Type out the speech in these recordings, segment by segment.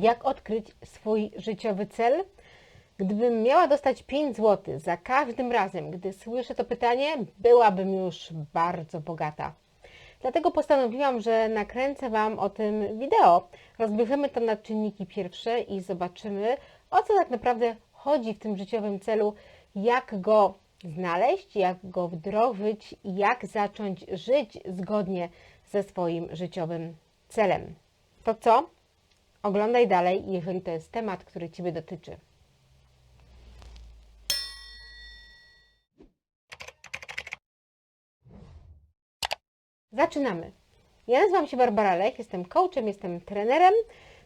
Jak odkryć swój życiowy cel? Gdybym miała dostać 5 zł za każdym razem, gdy słyszę to pytanie, byłabym już bardzo bogata. Dlatego postanowiłam, że nakręcę Wam o tym wideo. Rozbierzemy to na czynniki pierwsze i zobaczymy, o co tak naprawdę chodzi w tym życiowym celu, jak go znaleźć, jak go wdrożyć jak zacząć żyć zgodnie ze swoim życiowym celem. To co? Oglądaj dalej, jeżeli to jest temat, który Ciebie dotyczy. Zaczynamy. Ja nazywam się Barbara Lech, jestem coachem, jestem trenerem,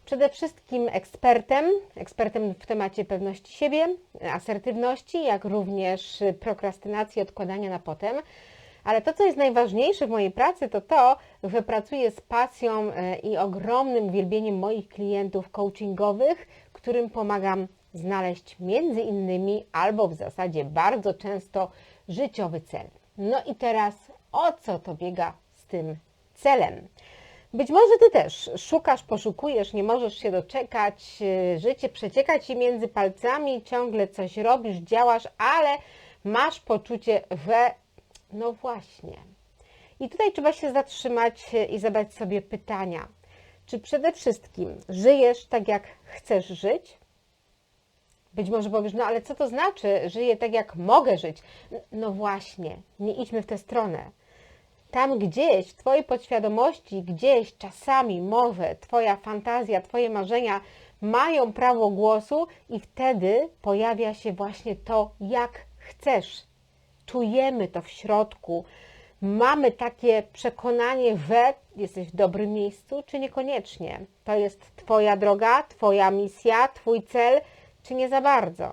przede wszystkim ekspertem, ekspertem w temacie pewności siebie, asertywności, jak również prokrastynacji, odkładania na potem. Ale to, co jest najważniejsze w mojej pracy, to to, że pracuję z pasją e, i ogromnym uwielbieniem moich klientów coachingowych, którym pomagam znaleźć między innymi albo w zasadzie bardzo często życiowy cel. No i teraz o co to biega z tym celem? Być może Ty też szukasz, poszukujesz, nie możesz się doczekać, e, życie przecieka Ci między palcami, ciągle coś robisz, działasz, ale masz poczucie, że no właśnie. I tutaj trzeba się zatrzymać i zadać sobie pytania. Czy przede wszystkim żyjesz tak, jak chcesz żyć? Być może powiesz, no ale co to znaczy, żyję tak, jak mogę żyć? No właśnie, nie idźmy w tę stronę. Tam gdzieś, w Twojej podświadomości, gdzieś czasami może Twoja fantazja, Twoje marzenia mają prawo głosu i wtedy pojawia się właśnie to, jak chcesz czujemy to w środku, mamy takie przekonanie, że jesteś w dobrym miejscu, czy niekoniecznie. To jest Twoja droga, Twoja misja, Twój cel, czy nie za bardzo.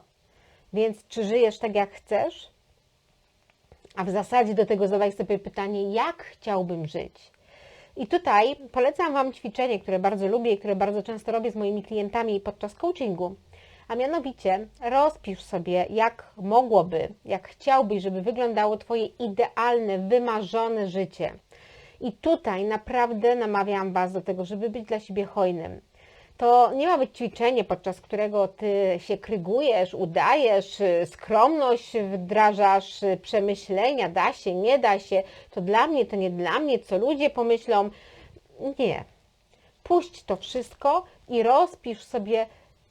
Więc czy żyjesz tak, jak chcesz? A w zasadzie do tego zadaj sobie pytanie, jak chciałbym żyć? I tutaj polecam Wam ćwiczenie, które bardzo lubię i które bardzo często robię z moimi klientami podczas coachingu a mianowicie rozpisz sobie, jak mogłoby, jak chciałbyś, żeby wyglądało Twoje idealne, wymarzone życie. I tutaj naprawdę namawiam Was do tego, żeby być dla siebie hojnym. To nie ma być ćwiczenie, podczas którego Ty się krygujesz, udajesz, skromność wdrażasz, przemyślenia, da się, nie da się, to dla mnie, to nie dla mnie, co ludzie pomyślą. Nie. Puść to wszystko i rozpisz sobie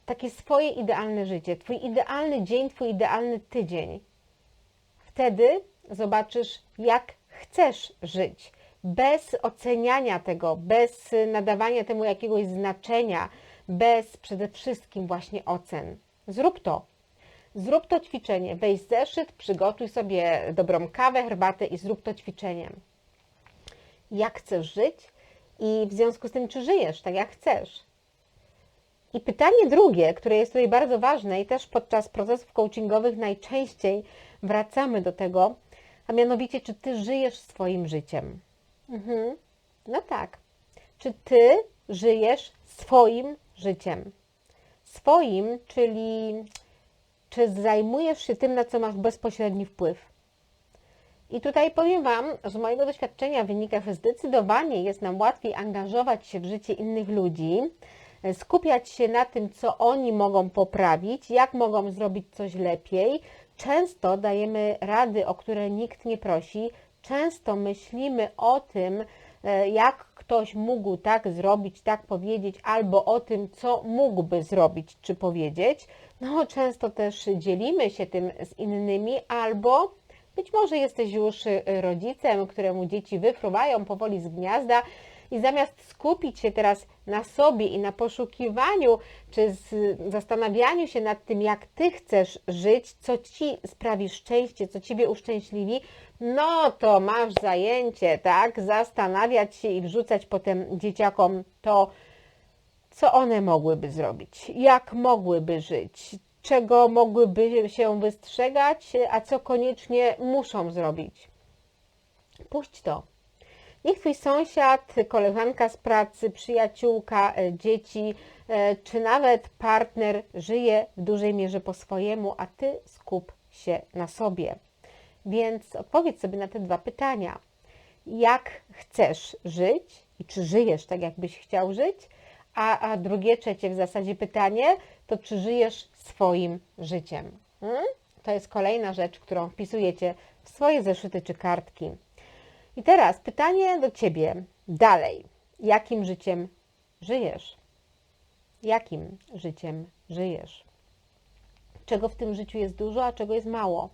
takie swoje idealne życie, Twój idealny dzień, Twój idealny tydzień. Wtedy zobaczysz, jak chcesz żyć, bez oceniania tego, bez nadawania temu jakiegoś znaczenia, bez przede wszystkim właśnie ocen. Zrób to. Zrób to ćwiczenie. Weź zeszyt, przygotuj sobie dobrą kawę, herbatę i zrób to ćwiczenie. Jak chcesz żyć i w związku z tym, czy żyjesz tak, jak chcesz. I pytanie drugie, które jest tutaj bardzo ważne i też podczas procesów coachingowych najczęściej wracamy do tego, a mianowicie, czy ty żyjesz swoim życiem? Mhm. No tak. Czy ty żyjesz swoim życiem? Swoim, czyli czy zajmujesz się tym, na co masz bezpośredni wpływ? I tutaj powiem Wam, z mojego doświadczenia wynika, że zdecydowanie jest nam łatwiej angażować się w życie innych ludzi, skupiać się na tym, co oni mogą poprawić, jak mogą zrobić coś lepiej. Często dajemy rady, o które nikt nie prosi, często myślimy o tym, e, jak ktoś mógł tak zrobić, tak powiedzieć, albo o tym, co mógłby zrobić czy powiedzieć. No, często też dzielimy się tym z innymi, albo być może jesteś już e, rodzicem, któremu dzieci wyfruwają powoli z gniazda i zamiast skupić się teraz na sobie i na poszukiwaniu, czy zastanawianiu się nad tym, jak Ty chcesz żyć, co Ci sprawi szczęście, co Ciebie uszczęśliwi, no to masz zajęcie, tak? Zastanawiać się i wrzucać potem dzieciakom to, co one mogłyby zrobić, jak mogłyby żyć, czego mogłyby się wystrzegać, a co koniecznie muszą zrobić. Puść to. Niech Twój sąsiad, koleżanka z pracy, przyjaciółka, e, dzieci, e, czy nawet partner żyje w dużej mierze po swojemu, a Ty skup się na sobie. Więc odpowiedz sobie na te dwa pytania. Jak chcesz żyć i czy żyjesz tak, jakbyś chciał żyć, A, a drugie, trzecie w zasadzie pytanie, to czy żyjesz swoim życiem? Hmm? To jest kolejna rzecz, którą wpisujecie w swoje zeszyty czy kartki. I teraz pytanie do Ciebie dalej. Jakim życiem żyjesz? Jakim życiem żyjesz? Czego w tym życiu jest dużo, a czego jest mało?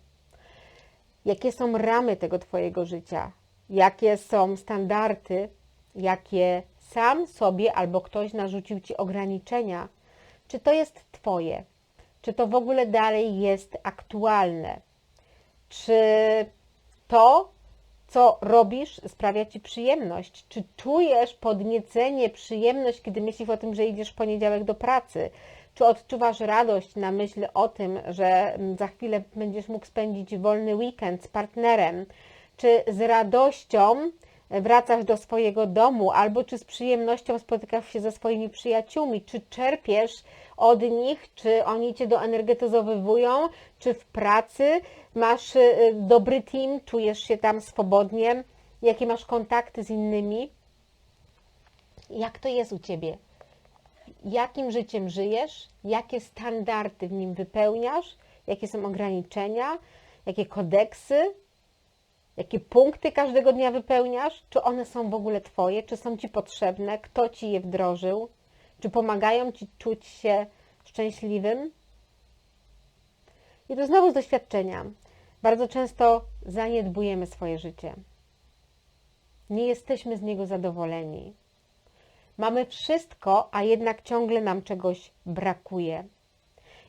Jakie są ramy tego Twojego życia? Jakie są standardy, jakie sam sobie albo ktoś narzucił Ci ograniczenia? Czy to jest Twoje? Czy to w ogóle dalej jest aktualne? Czy to, co robisz, sprawia Ci przyjemność? Czy czujesz podniecenie, przyjemność, kiedy myślisz o tym, że idziesz w poniedziałek do pracy? Czy odczuwasz radość na myśl o tym, że za chwilę będziesz mógł spędzić wolny weekend z partnerem? Czy z radością wracasz do swojego domu, albo czy z przyjemnością spotykasz się ze swoimi przyjaciółmi? Czy czerpiesz od nich, czy oni cię doenergetyzowywują, czy w pracy masz y, dobry team, czujesz się tam swobodnie? Jakie masz kontakty z innymi? Jak to jest u ciebie? Jakim życiem żyjesz? Jakie standardy w nim wypełniasz? Jakie są ograniczenia? Jakie kodeksy? Jakie punkty każdego dnia wypełniasz? Czy one są w ogóle Twoje? Czy są Ci potrzebne? Kto Ci je wdrożył? Czy pomagają Ci czuć się szczęśliwym? I to znowu z doświadczenia. Bardzo często zaniedbujemy swoje życie. Nie jesteśmy z niego zadowoleni. Mamy wszystko, a jednak ciągle nam czegoś brakuje.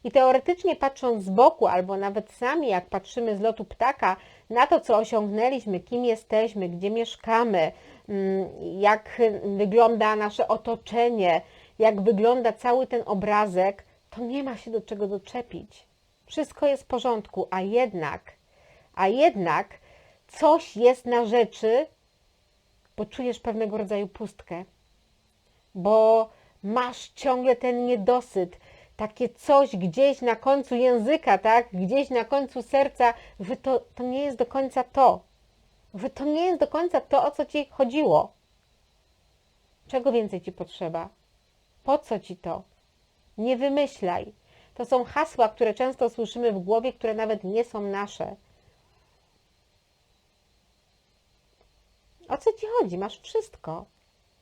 I teoretycznie patrząc z boku, albo nawet sami, jak patrzymy z lotu ptaka na to, co osiągnęliśmy, kim jesteśmy, gdzie mieszkamy, mm, jak wygląda nasze otoczenie, jak wygląda cały ten obrazek, to nie ma się do czego doczepić. Wszystko jest w porządku, a jednak, a jednak coś jest na rzeczy, bo czujesz pewnego rodzaju pustkę, bo masz ciągle ten niedosyt, takie coś gdzieś na końcu języka, tak? Gdzieś na końcu serca, że to, to nie jest do końca to. Że to nie jest do końca to, o co ci chodziło. Czego więcej ci potrzeba? Po co ci to? Nie wymyślaj. To są hasła, które często słyszymy w głowie, które nawet nie są nasze. O co ci chodzi? Masz wszystko.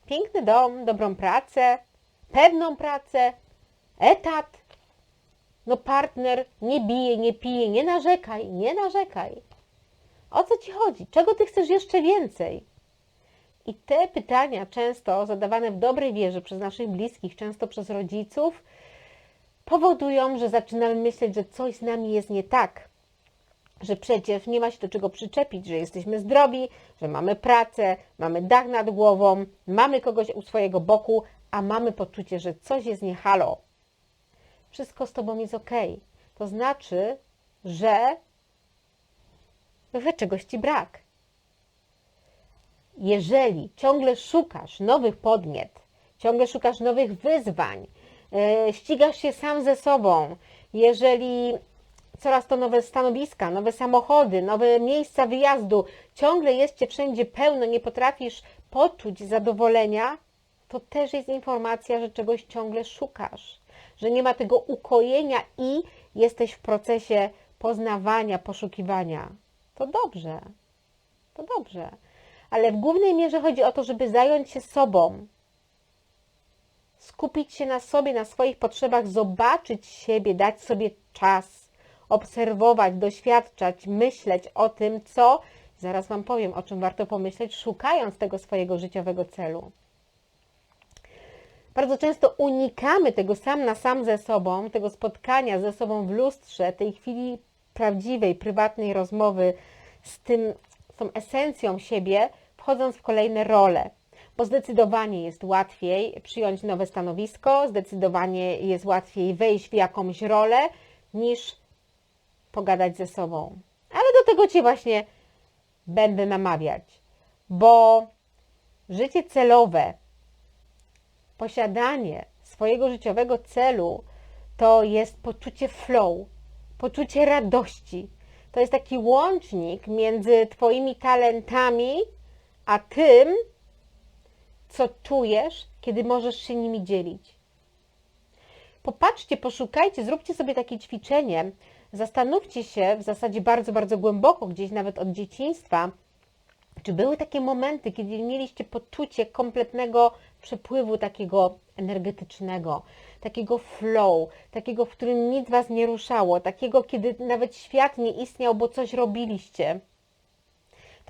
Piękny dom, dobrą pracę, pewną pracę, etat. No partner nie bije, nie pije, nie narzekaj, nie narzekaj. O co ci chodzi? Czego ty chcesz jeszcze więcej? I te pytania, często zadawane w dobrej wierze przez naszych bliskich, często przez rodziców, powodują, że zaczynamy myśleć, że coś z nami jest nie tak, że przecież nie ma się do czego przyczepić, że jesteśmy zdrowi, że mamy pracę, mamy dach nad głową, mamy kogoś u swojego boku, a mamy poczucie, że coś jest nie halo. Wszystko z Tobą jest ok. To znaczy, że, że czegoś Ci brak. Jeżeli ciągle szukasz nowych podniet, ciągle szukasz nowych wyzwań, E, ścigasz się sam ze sobą, jeżeli coraz to nowe stanowiska, nowe samochody, nowe miejsca wyjazdu, ciągle jest Cię wszędzie pełno, nie potrafisz poczuć zadowolenia, to też jest informacja, że czegoś ciągle szukasz, że nie ma tego ukojenia i jesteś w procesie poznawania, poszukiwania. To dobrze, to dobrze. Ale w głównej mierze chodzi o to, żeby zająć się sobą, skupić się na sobie, na swoich potrzebach, zobaczyć siebie, dać sobie czas, obserwować, doświadczać, myśleć o tym, co, zaraz Wam powiem, o czym warto pomyśleć, szukając tego swojego życiowego celu. Bardzo często unikamy tego sam na sam ze sobą, tego spotkania ze sobą w lustrze, tej chwili prawdziwej, prywatnej rozmowy z tym, z tą esencją siebie, wchodząc w kolejne role bo zdecydowanie jest łatwiej przyjąć nowe stanowisko, zdecydowanie jest łatwiej wejść w jakąś rolę, niż pogadać ze sobą. Ale do tego Cię właśnie będę namawiać, bo życie celowe, posiadanie swojego życiowego celu to jest poczucie flow, poczucie radości. To jest taki łącznik między Twoimi talentami, a tym, co czujesz, kiedy możesz się nimi dzielić. Popatrzcie, poszukajcie, zróbcie sobie takie ćwiczenie. Zastanówcie się w zasadzie bardzo, bardzo głęboko, gdzieś nawet od dzieciństwa, czy były takie momenty, kiedy mieliście poczucie kompletnego przepływu takiego energetycznego, takiego flow, takiego, w którym nic was nie ruszało, takiego, kiedy nawet świat nie istniał, bo coś robiliście.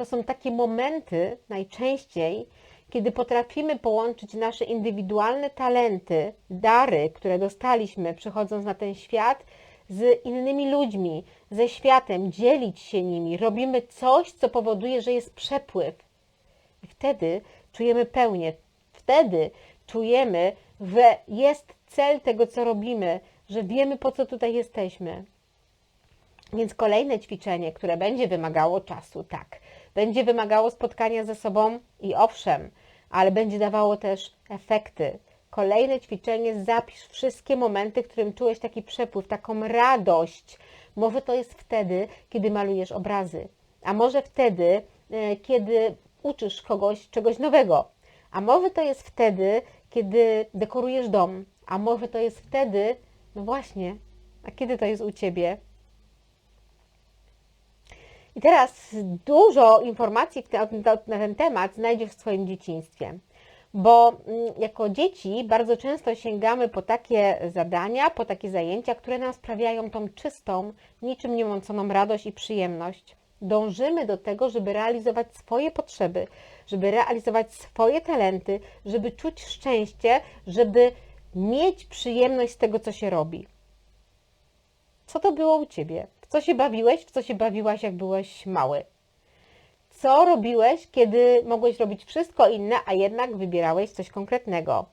To są takie momenty najczęściej, kiedy potrafimy połączyć nasze indywidualne talenty, dary, które dostaliśmy przychodząc na ten świat, z innymi ludźmi, ze światem, dzielić się nimi, robimy coś, co powoduje, że jest przepływ. I wtedy czujemy pełnię, wtedy czujemy, że jest cel tego, co robimy, że wiemy, po co tutaj jesteśmy. Więc kolejne ćwiczenie, które będzie wymagało czasu, tak, będzie wymagało spotkania ze sobą i owszem, ale będzie dawało też efekty. Kolejne ćwiczenie, zapisz wszystkie momenty, w którym czułeś taki przepływ, taką radość. Może to jest wtedy, kiedy malujesz obrazy, a może wtedy, e, kiedy uczysz kogoś czegoś nowego, a może to jest wtedy, kiedy dekorujesz dom, a może to jest wtedy, no właśnie, a kiedy to jest u Ciebie? I teraz dużo informacji na ten temat znajdziesz w swoim dzieciństwie bo mm, jako dzieci bardzo często sięgamy po takie zadania, po takie zajęcia, które nam sprawiają tą czystą, niczym niemąconą radość i przyjemność. Dążymy do tego, żeby realizować swoje potrzeby, żeby realizować swoje talenty, żeby czuć szczęście, żeby mieć przyjemność z tego, co się robi. Co to było u Ciebie? Co się bawiłeś? W co się bawiłaś, jak byłeś mały? Co robiłeś, kiedy mogłeś robić wszystko inne, a jednak wybierałeś coś konkretnego?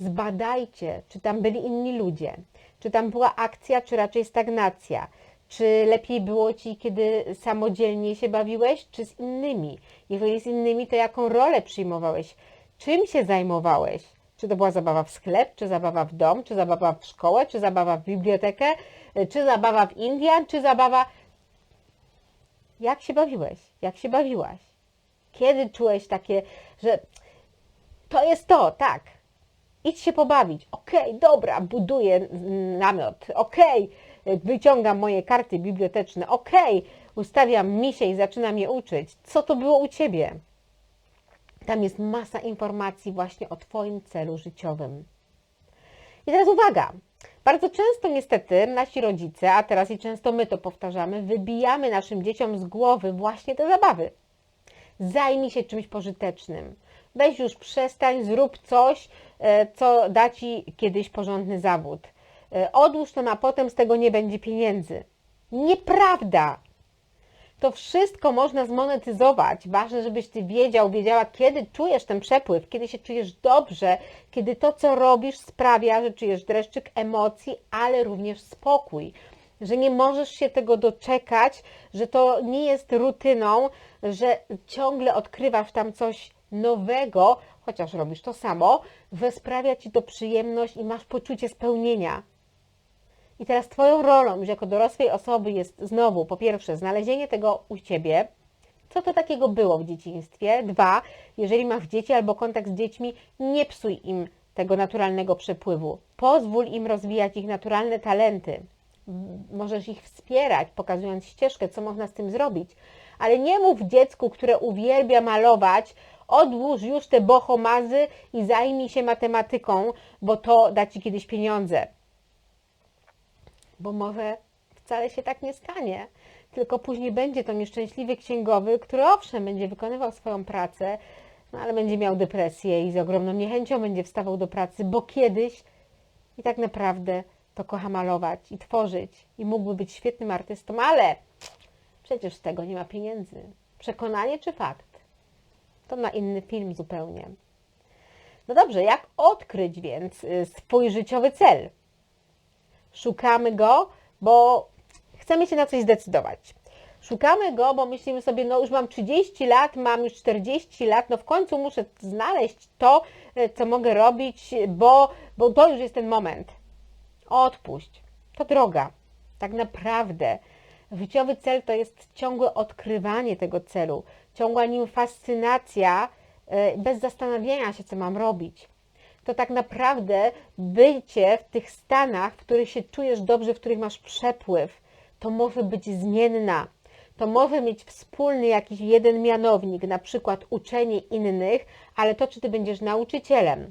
Zbadajcie, czy tam byli inni ludzie, czy tam była akcja, czy raczej stagnacja. Czy lepiej było ci, kiedy samodzielnie się bawiłeś, czy z innymi? Jeżeli z innymi, to jaką rolę przyjmowałeś? Czym się zajmowałeś? Czy to była zabawa w sklep, czy zabawa w dom, czy zabawa w szkołę, czy zabawa w bibliotekę, czy zabawa w Indian, czy zabawa jak się bawiłeś? Jak się bawiłaś? Kiedy czułeś takie, że to jest to, tak. Idź się pobawić. Okej, okay, dobra, buduję namiot. Okej, okay, wyciągam moje karty biblioteczne. Okej, okay, ustawiam misie i zaczynam je uczyć. Co to było u Ciebie? Tam jest masa informacji właśnie o Twoim celu życiowym. I teraz uwaga, bardzo często niestety nasi rodzice, a teraz i często my to powtarzamy, wybijamy naszym dzieciom z głowy właśnie te zabawy. Zajmij się czymś pożytecznym. Weź już przestań, zrób coś, e, co da ci kiedyś porządny zawód. E, odłóż to na potem, z tego nie będzie pieniędzy. Nieprawda! To wszystko można zmonetyzować. Ważne, żebyś ty wiedział, wiedziała, kiedy czujesz ten przepływ, kiedy się czujesz dobrze, kiedy to, co robisz, sprawia, że czujesz dreszczyk emocji, ale również spokój. Że nie możesz się tego doczekać, że to nie jest rutyną, że ciągle odkrywasz tam coś nowego, chociaż robisz to samo, sprawia ci to przyjemność i masz poczucie spełnienia. I teraz Twoją rolą już jako dorosłej osoby jest znowu, po pierwsze, znalezienie tego u Ciebie, co to takiego było w dzieciństwie. Dwa, jeżeli masz dzieci albo kontakt z dziećmi, nie psuj im tego naturalnego przepływu. Pozwól im rozwijać ich naturalne talenty. Możesz ich wspierać, pokazując ścieżkę, co można z tym zrobić. Ale nie mów dziecku, które uwielbia malować, odłóż już te bohomazy i zajmij się matematyką, bo to da Ci kiedyś pieniądze bo może wcale się tak nie stanie, tylko później będzie to nieszczęśliwy księgowy, który owszem będzie wykonywał swoją pracę, no ale będzie miał depresję i z ogromną niechęcią będzie wstawał do pracy, bo kiedyś i tak naprawdę to kocha malować i tworzyć i mógłby być świetnym artystą, ale przecież z tego nie ma pieniędzy. Przekonanie czy fakt? To na inny film zupełnie. No dobrze, jak odkryć więc y, swój życiowy cel? Szukamy go, bo chcemy się na coś zdecydować. Szukamy go, bo myślimy sobie, no już mam 30 lat, mam już 40 lat, no w końcu muszę znaleźć to, e, co mogę robić, bo, bo to już jest ten moment. Odpuść. To droga. Tak naprawdę życiowy cel to jest ciągłe odkrywanie tego celu, ciągła nim fascynacja e, bez zastanawiania się, co mam robić. To tak naprawdę bycie w tych stanach, w których się czujesz dobrze, w których masz przepływ, to może być zmienna. To może mieć wspólny jakiś jeden mianownik, na przykład uczenie innych, ale to, czy ty będziesz nauczycielem,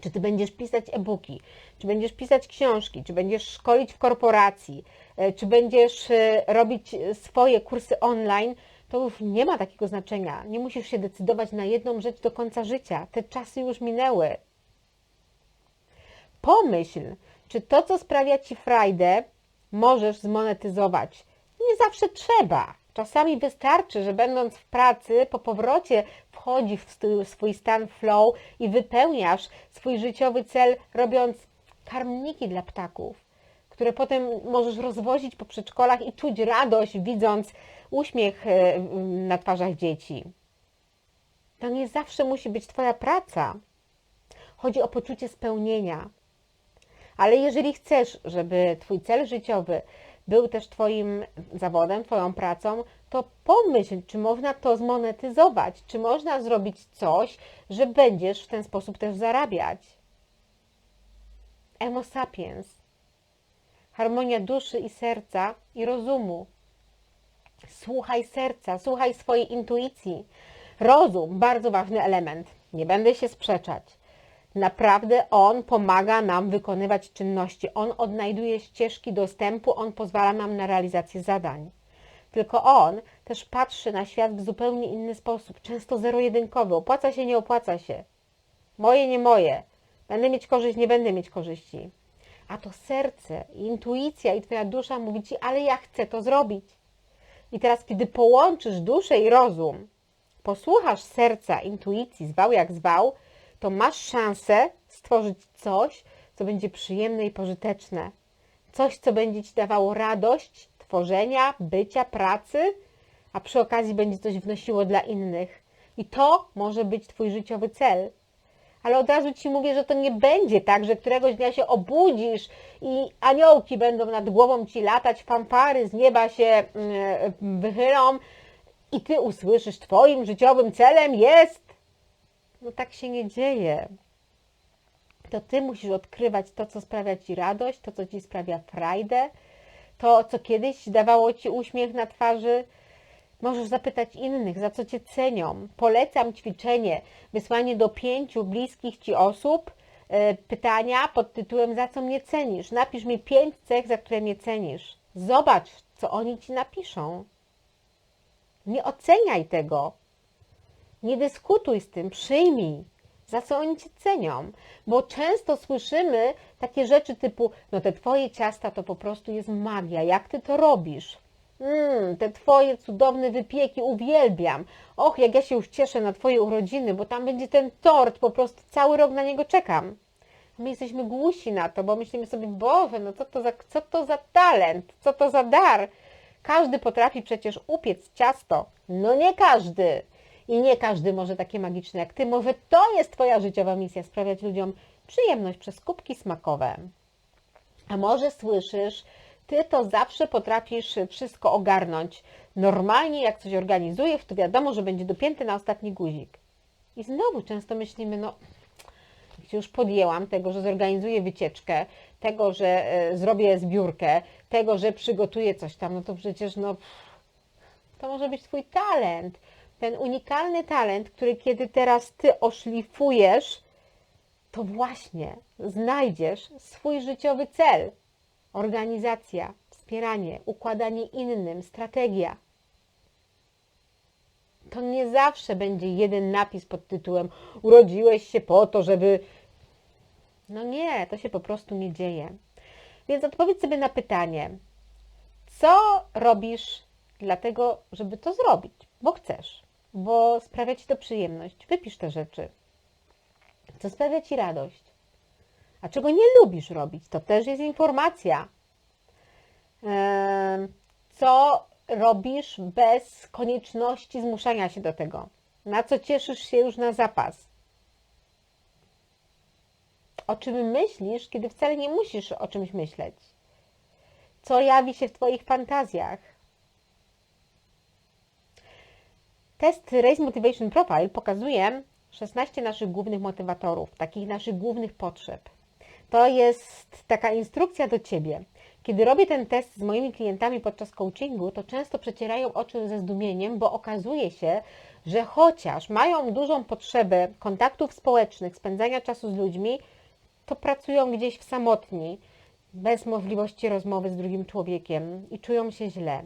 czy ty będziesz pisać e-booki, czy będziesz pisać książki, czy będziesz szkolić w korporacji, e, czy będziesz e, robić swoje kursy online, to już nie ma takiego znaczenia. Nie musisz się decydować na jedną rzecz do końca życia. Te czasy już minęły. Pomyśl, czy to, co sprawia ci frajdę, możesz zmonetyzować. Nie zawsze trzeba. Czasami wystarczy, że będąc w pracy, po powrocie wchodzisz w swój stan flow i wypełniasz swój życiowy cel, robiąc karmniki dla ptaków, które potem możesz rozwozić po przedszkolach i czuć radość, widząc uśmiech e, na twarzach dzieci. To nie zawsze musi być Twoja praca. Chodzi o poczucie spełnienia. Ale jeżeli chcesz, żeby Twój cel życiowy był też Twoim zawodem, Twoją pracą, to pomyśl, czy można to zmonetyzować, czy można zrobić coś, że będziesz w ten sposób też zarabiać. Emo sapiens. Harmonia duszy i serca i rozumu. Słuchaj serca, słuchaj swojej intuicji. Rozum, bardzo ważny element. Nie będę się sprzeczać. Naprawdę On pomaga nam wykonywać czynności. On odnajduje ścieżki dostępu, On pozwala nam na realizację zadań. Tylko On też patrzy na świat w zupełnie inny sposób, często zero-jedynkowy. Opłaca się, nie opłaca się. Moje, nie moje. Będę mieć korzyść, nie będę mieć korzyści. A to serce, intuicja i Twoja dusza mówi Ci, ale ja chcę to zrobić. I teraz, kiedy połączysz duszę i rozum, posłuchasz serca, intuicji, zwał jak zwał, to masz szansę stworzyć coś, co będzie przyjemne i pożyteczne. Coś, co będzie Ci dawało radość tworzenia, bycia, pracy, a przy okazji będzie coś wnosiło dla innych. I to może być Twój życiowy cel. Ale od razu Ci mówię, że to nie będzie tak, że któregoś dnia się obudzisz i aniołki będą nad głową Ci latać, fanfary z nieba się mm, wychylą i Ty usłyszysz, Twoim życiowym celem jest no tak się nie dzieje. To ty musisz odkrywać to, co sprawia ci radość, to, co ci sprawia frajdę, to, co kiedyś dawało ci uśmiech na twarzy. Możesz zapytać innych, za co cię cenią. Polecam ćwiczenie, wysłanie do pięciu bliskich ci osób e, pytania pod tytułem Za co mnie cenisz? Napisz mi pięć cech, za które mnie cenisz. Zobacz, co oni ci napiszą. Nie oceniaj tego. Nie dyskutuj z tym, przyjmij, za co oni cię cenią. Bo często słyszymy takie rzeczy typu, no te twoje ciasta to po prostu jest magia, jak ty to robisz? Mmm, te twoje cudowne wypieki uwielbiam. Och, jak ja się już cieszę na twoje urodziny, bo tam będzie ten tort, po prostu cały rok na niego czekam. My jesteśmy głusi na to, bo myślimy sobie, Boże, no co to za, co to za talent, co to za dar. Każdy potrafi przecież upiec ciasto. No nie każdy. I nie każdy może takie magiczne jak Ty. Może to jest Twoja życiowa misja, sprawiać ludziom przyjemność przez kubki smakowe. A może słyszysz, Ty to zawsze potrafisz wszystko ogarnąć. Normalnie jak coś organizujesz, to wiadomo, że będzie dopięty na ostatni guzik. I znowu często myślimy, no już podjęłam tego, że zorganizuję wycieczkę, tego, że e, zrobię zbiórkę, tego, że przygotuję coś tam, no to przecież no to może być Twój talent ten unikalny talent, który kiedy teraz Ty oszlifujesz, to właśnie znajdziesz swój życiowy cel. Organizacja, wspieranie, układanie innym, strategia. To nie zawsze będzie jeden napis pod tytułem urodziłeś się po to, żeby... No nie, to się po prostu nie dzieje. Więc odpowiedz sobie na pytanie, co robisz dlatego, żeby to zrobić, bo chcesz bo sprawia Ci to przyjemność. Wypisz te rzeczy. Co sprawia Ci radość? A czego nie lubisz robić? To też jest informacja. Co robisz bez konieczności zmuszania się do tego? Na co cieszysz się już na zapas? O czym myślisz, kiedy wcale nie musisz o czymś myśleć? Co jawi się w Twoich fantazjach? Test Race Motivation Profile pokazuje 16 naszych głównych motywatorów, takich naszych głównych potrzeb. To jest taka instrukcja do Ciebie. Kiedy robię ten test z moimi klientami podczas coachingu, to często przecierają oczy ze zdumieniem, bo okazuje się, że chociaż mają dużą potrzebę kontaktów społecznych, spędzania czasu z ludźmi, to pracują gdzieś w samotni, bez możliwości rozmowy z drugim człowiekiem i czują się źle.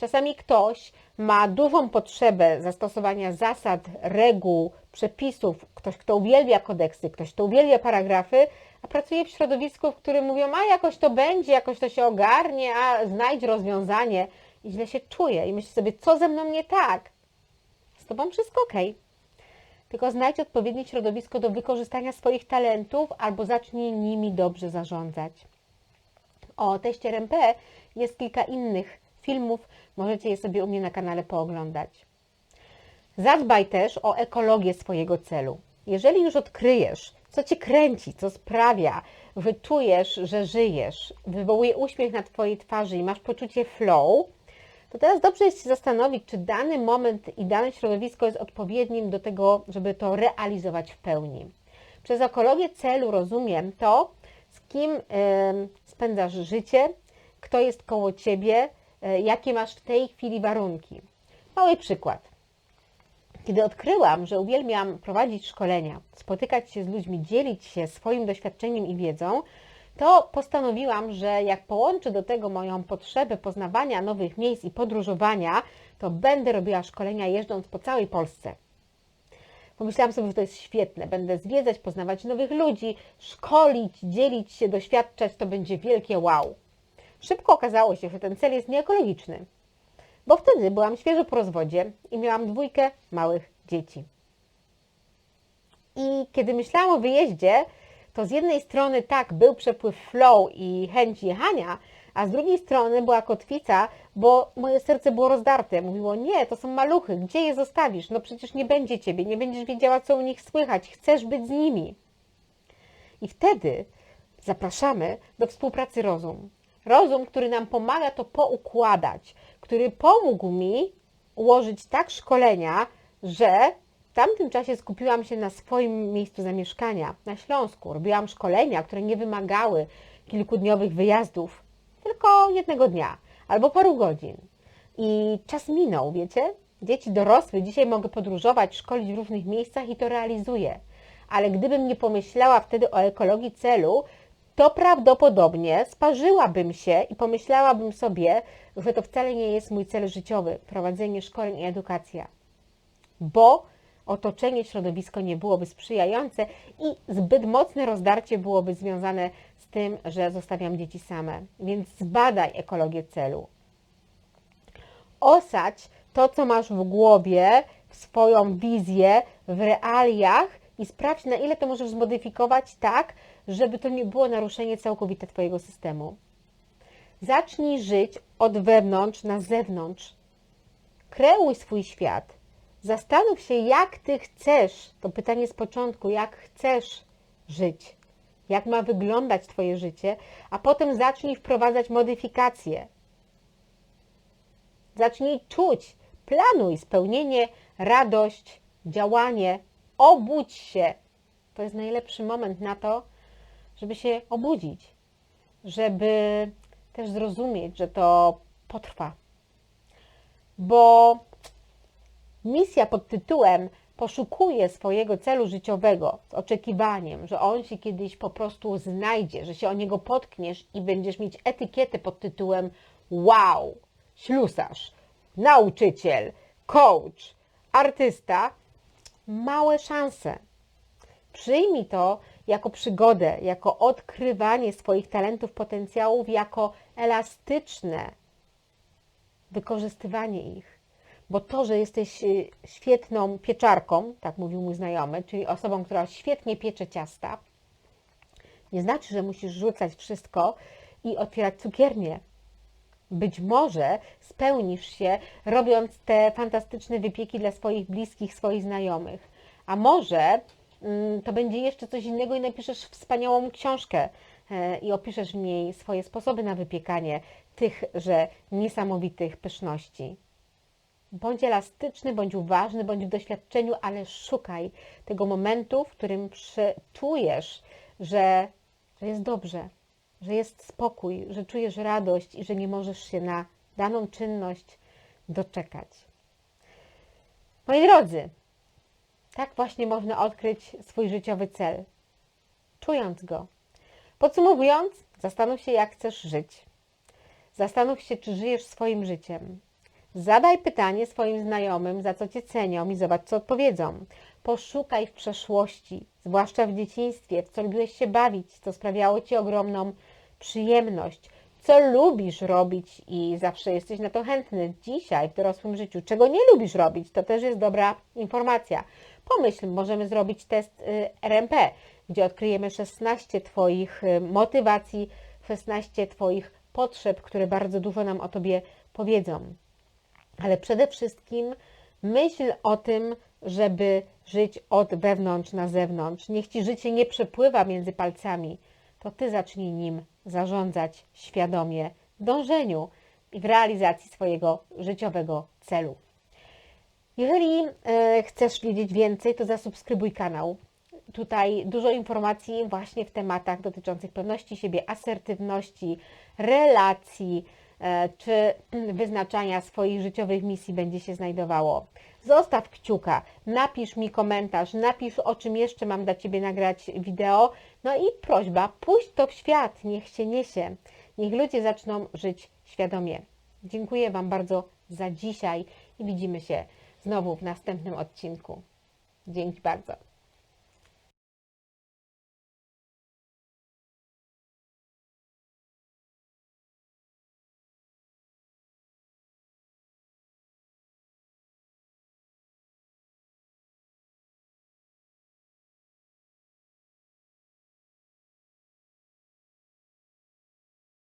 Czasami ktoś ma dużą potrzebę zastosowania zasad, reguł, przepisów, ktoś, kto uwielbia kodeksy, ktoś, kto uwielbia paragrafy, a pracuje w środowisku, w którym mówią, a jakoś to będzie, jakoś to się ogarnie, a znajdź rozwiązanie i źle się czuje i myśli sobie, co ze mną nie tak. Z tobą wszystko ok. Tylko znajdź odpowiednie środowisko do wykorzystania swoich talentów albo zacznij nimi dobrze zarządzać. O teście RMP jest kilka innych filmów, możecie je sobie u mnie na kanale pooglądać. Zadbaj też o ekologię swojego celu. Jeżeli już odkryjesz, co Cię kręci, co sprawia, że czujesz, że żyjesz, wywołuje uśmiech na Twojej twarzy i masz poczucie flow, to teraz dobrze jest się zastanowić, czy dany moment i dane środowisko jest odpowiednim do tego, żeby to realizować w pełni. Przez ekologię celu rozumiem to, z kim spędzasz życie, kto jest koło Ciebie, jakie masz w tej chwili warunki. Mały przykład. Kiedy odkryłam, że uwielbiam prowadzić szkolenia, spotykać się z ludźmi, dzielić się swoim doświadczeniem i wiedzą, to postanowiłam, że jak połączę do tego moją potrzebę poznawania nowych miejsc i podróżowania, to będę robiła szkolenia jeżdżąc po całej Polsce. Pomyślałam sobie, że to jest świetne. Będę zwiedzać, poznawać nowych ludzi, szkolić, dzielić się, doświadczać, to będzie wielkie wow. Szybko okazało się, że ten cel jest nieekologiczny bo wtedy byłam świeżo po rozwodzie i miałam dwójkę małych dzieci. I kiedy myślałam o wyjeździe, to z jednej strony tak, był przepływ flow i chęć jechania, a z drugiej strony była kotwica, bo moje serce było rozdarte. Mówiło, nie, to są maluchy, gdzie je zostawisz? No przecież nie będzie ciebie, nie będziesz wiedziała, co u nich słychać, chcesz być z nimi. I wtedy zapraszamy do współpracy rozum. Rozum, który nam pomaga to poukładać, który pomógł mi ułożyć tak szkolenia, że w tamtym czasie skupiłam się na swoim miejscu zamieszkania, na Śląsku. Robiłam szkolenia, które nie wymagały kilkudniowych wyjazdów, tylko jednego dnia albo paru godzin. I czas minął, wiecie? Dzieci dorosły, dzisiaj mogę podróżować, szkolić w różnych miejscach i to realizuję. Ale gdybym nie pomyślała wtedy o ekologii celu, to prawdopodobnie sparzyłabym się i pomyślałabym sobie, że to wcale nie jest mój cel życiowy prowadzenie szkoleń i edukacja, bo otoczenie, środowisko nie byłoby sprzyjające i zbyt mocne rozdarcie byłoby związane z tym, że zostawiam dzieci same. Więc zbadaj ekologię celu. Osadź to, co masz w głowie, swoją wizję w realiach i sprawdź, na ile to możesz zmodyfikować tak, żeby to nie było naruszenie całkowite Twojego systemu. Zacznij żyć od wewnątrz na zewnątrz. Kreuj swój świat. Zastanów się, jak Ty chcesz, to pytanie z początku, jak chcesz żyć, jak ma wyglądać Twoje życie, a potem zacznij wprowadzać modyfikacje. Zacznij czuć, planuj spełnienie, radość, działanie, obudź się. To jest najlepszy moment na to, żeby się obudzić, żeby też zrozumieć, że to potrwa. Bo misja pod tytułem poszukuje swojego celu życiowego z oczekiwaniem, że on się kiedyś po prostu znajdzie, że się o niego potkniesz i będziesz mieć etykietę pod tytułem wow, ślusarz, nauczyciel, coach, artysta, małe szanse. Przyjmij to jako przygodę, jako odkrywanie swoich talentów, potencjałów, jako elastyczne wykorzystywanie ich. Bo to, że jesteś y, świetną pieczarką, tak mówił mój znajomy, czyli osobą, która świetnie piecze ciasta, nie znaczy, że musisz rzucać wszystko i otwierać cukiernię. Być może spełnisz się, robiąc te fantastyczne wypieki dla swoich bliskich, swoich znajomych. A może to będzie jeszcze coś innego i napiszesz wspaniałą książkę e, i opiszesz w niej swoje sposoby na wypiekanie tychże niesamowitych pyszności. Bądź elastyczny, bądź uważny, bądź w doświadczeniu, ale szukaj tego momentu, w którym czujesz, że, że jest dobrze, że jest spokój, że czujesz radość i że nie możesz się na daną czynność doczekać. Moi drodzy, tak właśnie można odkryć swój życiowy cel, czując go. Podsumowując, zastanów się, jak chcesz żyć. Zastanów się, czy żyjesz swoim życiem. Zadaj pytanie swoim znajomym, za co cię cenią i zobacz, co odpowiedzą. Poszukaj w przeszłości, zwłaszcza w dzieciństwie, w co lubiłeś się bawić, co sprawiało ci ogromną przyjemność, co lubisz robić i zawsze jesteś na to chętny dzisiaj w dorosłym życiu, czego nie lubisz robić, to też jest dobra informacja. Pomyśl, możemy zrobić test y, RMP, gdzie odkryjemy 16 Twoich y, motywacji, 16 Twoich potrzeb, które bardzo dużo nam o Tobie powiedzą. Ale przede wszystkim myśl o tym, żeby żyć od wewnątrz na zewnątrz. Niech Ci życie nie przepływa między palcami, to Ty zacznij nim zarządzać świadomie w dążeniu i w realizacji swojego życiowego celu. Jeżeli e, chcesz wiedzieć więcej, to zasubskrybuj kanał. Tutaj dużo informacji właśnie w tematach dotyczących pewności siebie, asertywności, relacji e, czy wyznaczania swoich życiowych misji będzie się znajdowało. Zostaw kciuka, napisz mi komentarz, napisz o czym jeszcze mam dla Ciebie nagrać wideo. No i prośba, puść to w świat, niech się niesie. Niech ludzie zaczną żyć świadomie. Dziękuję Wam bardzo za dzisiaj i widzimy się znowu w następnym odcinku. Dzięki bardzo.